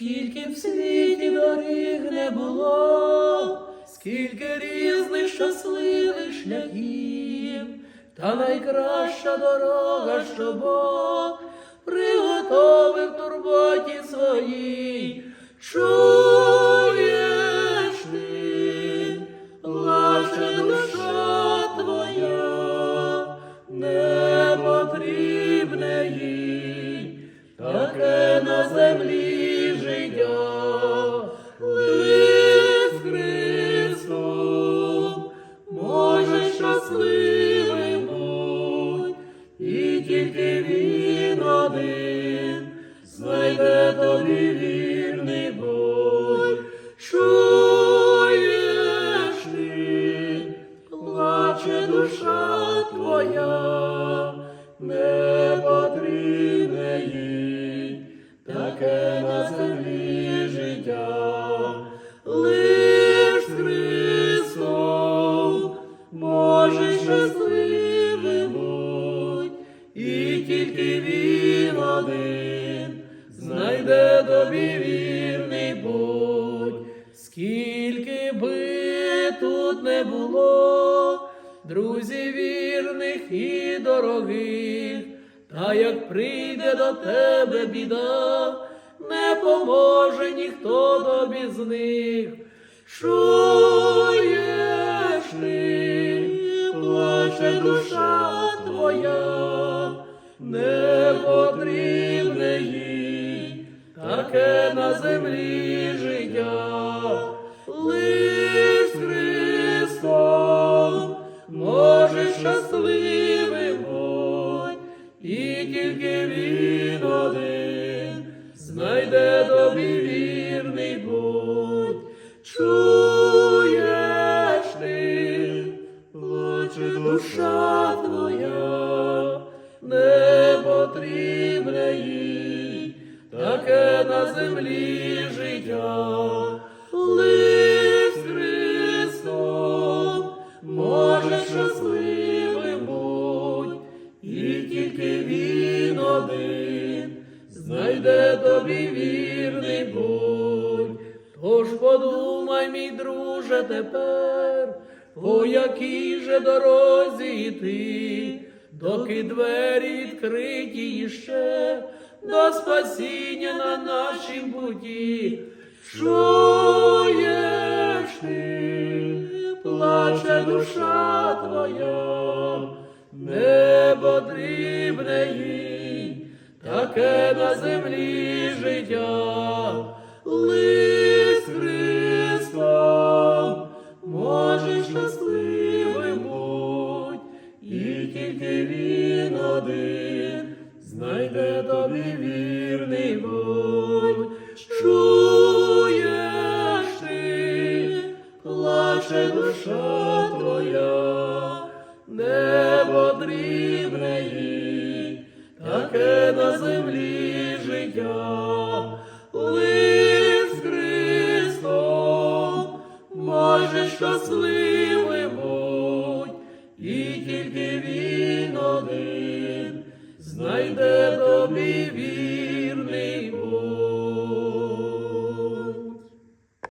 Скільки в світі доріг не було, скільки різних щасливих шляхів, та найкраща дорога, що Бог приготовив турботі своїй. Один знайде тобі вірний будь. Чуєш ти, плаче душа твоя, не потрібне їй, таке на землі життя, лиш Христом може щасливим будь, і тільки він один знайде тобі вірний путь. Скільки би тут не було, друзів вірних і дорогих, та як прийде до тебе біда, не поможе ніхто тобі з них. Чуєш ти, плаче душа твоя, не потрібне їй, таке на землі життя, лиш Христом може щасливим будь, і тільки він один знайде тобі вірний будь. Чуєш ти, плаче душа твоя, не потрібне їй, таке на землі життя, лиш Христом може щасливим будь, і тільки він один знайде тобі вірний будь. Тож подумай, мій друже, тепер, по якій же дорозі йти, доки двері відкриті іще до спасіння на нашім путі. Чуєш ти, плаче душа твоя, не потрібне їй, таке на землі життя, знайде тобі вірний будь. Чуєш ти, плаче душа твоя, не потрібне їй, таке на землі життя, лиш Христом може щасливим будь, і тільки він один знайде Baby.